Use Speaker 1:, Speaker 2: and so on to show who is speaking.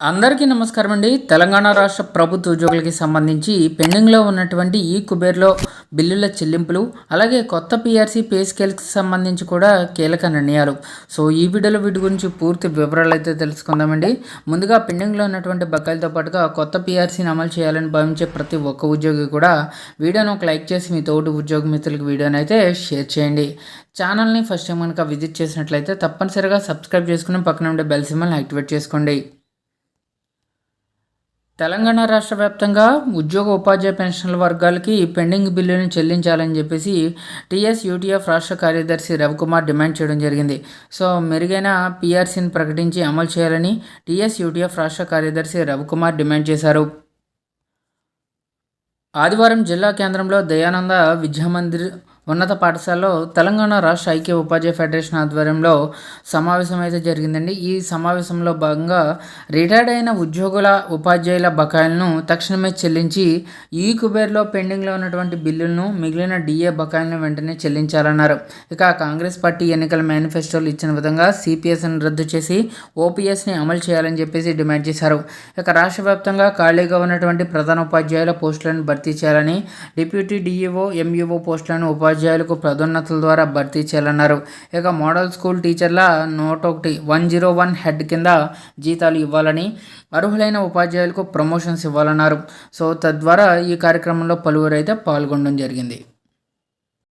Speaker 1: అందరికీ నమస్కారం అండి. తెలంగాణ రాష్ట్ర ప్రభుత్వ ఉద్యోగులకి సంబంధించి పెండింగ్లో ఉన్నటువంటి ఈ కుబేర్లో బిల్లుల చెల్లింపులు అలాగే కొత్త పిఆర్సీ పే స్కేల్కి సంబంధించి కూడా కీలక నిర్ణయాలు. సో ఈ వీడియోలో వీటి గురించి పూర్తి వివరాలు అయితే తెలుసుకుందామండి. ముందుగా పెండింగ్లో ఉన్నటువంటి బకాయిలతో పాటుగా కొత్త పీఆర్సీని అమలు చేయాలని భావించే ప్రతి ఒక్క ఉద్యోగి కూడా వీడియోను ఒక లైక్ చేసి మీ తోటి ఉద్యోగ మిత్రులకు వీడియోని అయితే షేర్ చేయండి. ఛానల్ని ఫస్ట్ టైం కనుక విజిట్ చేసినట్లయితే తప్పనిసరిగా సబ్స్క్రైబ్ చేసుకుని పక్కన ఉండే బెల్ సిమ్మల్ని యాక్టివేట్ చేసుకోండి. తెలంగాణ రాష్ట్ర వ్యాప్తంగా ఉద్యోగ ఉపాధ్యాయ పెన్షన్ల వర్గాలకి పెండింగ్ బిల్లులను చెల్లించాలని చెప్పేసి టీఎస్ యూటీఎఫ్ రాష్ట్ర కార్యదర్శి రవికుమార్ డిమాండ్ చేయడం జరిగింది. సో మెరుగైన పీఆర్సీని ప్రకటించి అమలు చేయాలని టీఎస్ యూటీఎఫ్ రాష్ట్ర కార్యదర్శి రవికుమార్ డిమాండ్ చేశారు. ఆదివారం జిల్లా కేంద్రంలో దయానంద విద్యామందిర్ ఉన్నత పాఠశాలలో తెలంగాణ రాష్ట్ర ఐక్య ఉపాధ్యాయ ఫెడరేషన్ ఆధ్వర్యంలో సమావేశం అయితే జరిగిందండి. ఈ సమావేశంలో భాగంగా రిటైర్డ్ అయిన ఉద్యోగుల ఉపాధ్యాయుల బకాయిలను తక్షణమే చెల్లించి ఈ కుబేర్లో పెండింగ్లో ఉన్నటువంటి బిల్లులను మిగిలిన డిఏ బకాయిలను వెంటనే చెల్లించాలన్నారు. ఇక కాంగ్రెస్ పార్టీ ఎన్నికల మేనిఫెస్టోలు ఇచ్చిన విధంగా సిపిఎస్ని రద్దు చేసి ఓపీఎస్ని అమలు చేయాలని చెప్పేసి డిమాండ్ చేశారు. ఇక రాష్ట్ర వ్యాప్తంగా ఖాళీగా ఉన్నటువంటి ప్రధాన ఉపాధ్యాయుల పోస్టులను భర్తీ చేయాలని డిప్యూటీ డిఈఓ ఎంఈఓ పోస్టులను ఉపాధ్యాయులు ఉపాధ్యాయులకు పదోన్నతుల ద్వారా భర్తీ చేయాలన్నారు. ఇక మోడల్ స్కూల్ టీచర్ల నూట ఒకటి వన్ జీరో వన్ హెడ్ కింద జీతాలు ఇవ్వాలని అర్హులైన ఉపాధ్యాయులకు ప్రమోషన్స్ ఇవ్వాలన్నారు. సో తద్వారా ఈ కార్యక్రమంలో పలువురు అయితే పాల్గొనడం జరిగింది.